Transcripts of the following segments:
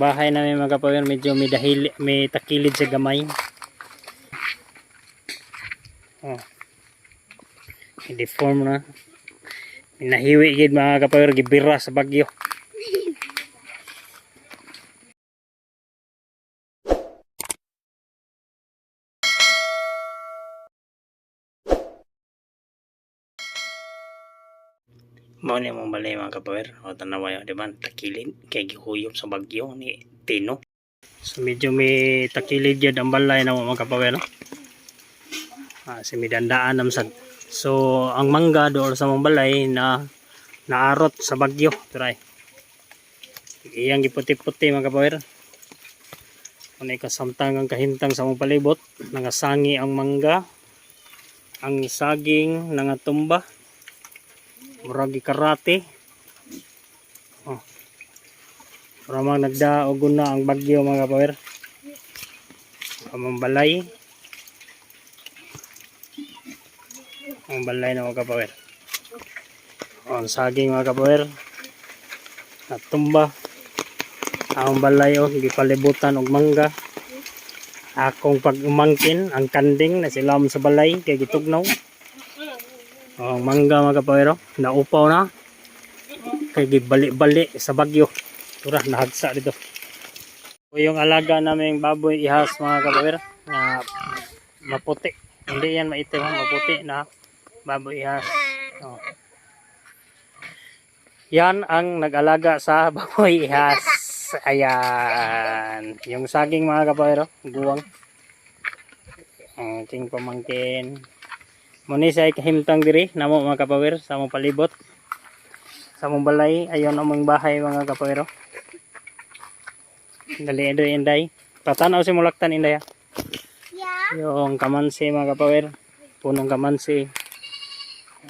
bahay namin mga kapawir medyo may dahil may takilid sa gamay. Oh. I-deform na. Nahiwi gid mga kapawir gibira sa bagyo. Mao ni mong balay mga kapawir. O tanawa yun, di ba? Takilid. Kaya gihuyop sa bagyo ni Tino. So medyo may takilid yun ang balay na mga kapawir. No? Ah, si midandaan namsad. So ang mangga doon sa mong balay na naarot sa bagyo. Try. Iyang giputi-puti mga kapawir. Kung kasamtang ang kahimtang sa mong palibot. Nangasangi ang mangga. Ang saging nangatumba murag karate oh. Ramang nagdaog na ang bagyo mga kapower amang balay. Ang balay na mga kapower oh, ang saging mga kapower natumba ang balay oh gipalibutan og mangga. Akong pag umangkin ang kanding na silam sa balay kay gitugnaw Oh, mangga mga kapawero, naupaw na. Kay gibali-bali sa bagyo. Tura, nahagsa dito. O yung alaga naming baboy ihas mga kapawero, na maputi. Hindi yan maitim, maputi na baboy ihas. Oh. Yan ang nag-alaga sa baboy ihas. Ayan. Yung saging mga kapawero, guwang. Ang king pamangkin. Muni sa kahimtang diri namo mga kapawir sa among palibot. Sa among balay ayon among bahay mga kapawiro. Dali inday inday. Patanaw si mulaktan inday. ha. Yeah. Yung kamansi mga kapawir. Punong kamansi.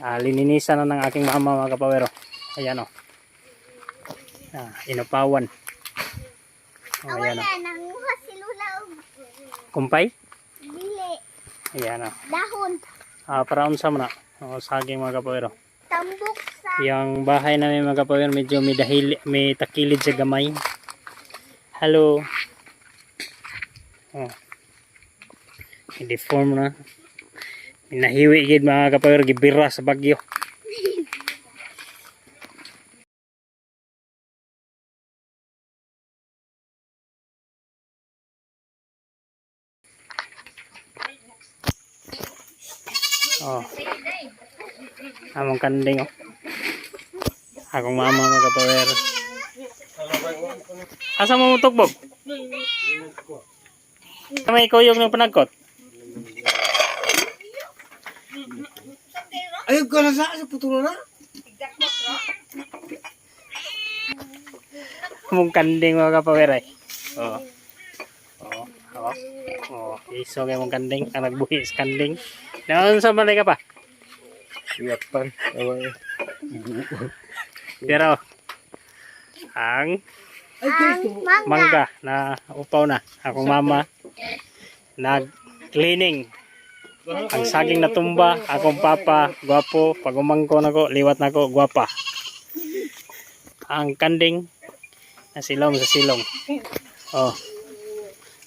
Ah, lininisan na ng aking mama mga kapawiro. Ayan o. Ah, inupawan. Oh, ayan o. Lula og Kumpay? dili. Ayan o. Dahon. Ah, para unsa man. Oh, saging mga kapawiro. Tambok sa Yung bahay namin mga kapawir medyo may dahil may takilid sa gamay. Hello. Oh. I-deform na. Nahiwi gid mga kapawir gibira sa bagyo. Oh. Among kanding oh. Akong mama mga kapawir. Asa mo mutok Bob? May kuyog ng panagkot. Ayun ka na sa putulo na. Among kanding mga kapawir ay. Oh. Oh. Oh. Iso kay mong kanding. Ang nagbuhi sa kanding. Naon sa malay ka pa? Yapan. Away. Pero ang ang mangga. mangga na upaw na. Akong mama nag cleaning. Ang saging natumba, akong papa, gwapo, pag umangko na ko, liwat na ko, gwapa. Ang kanding, na silong sa silong. Oh.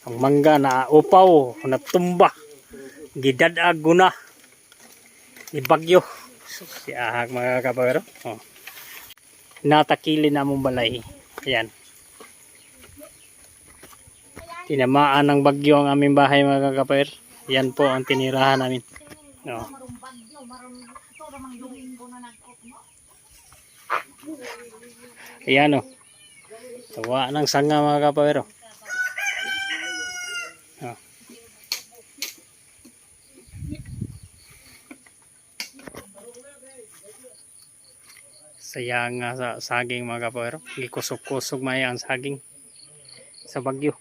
Ang mangga na upaw, natumba. Gidadag guna. Ibagyo. Si ahag mga kapagaro. Oh. Natakili na mong balay. Ayan. Tinamaan ng bagyo ang aming bahay mga kapagaro. Yan po ang tinirahan namin. No. Ayan o. Tawa ng sanga mga kapawero. Oh. Sayang nga sa saging mga kapawero. Gikusog-kusog maya ang saging sa bagyo.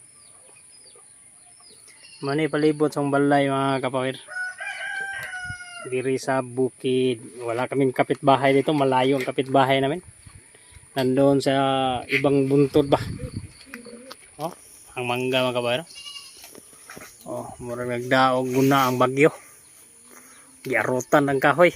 Mani palibot sa balay mga kapawir. Diri sa bukid. Wala kaming kapitbahay dito. Malayo ang kapitbahay namin. Nandoon sa ibang buntod ba. Oh, ang mangga mga kapawir. Oh, murag nagdaog guna ang bagyo. Giarutan ang kahoy.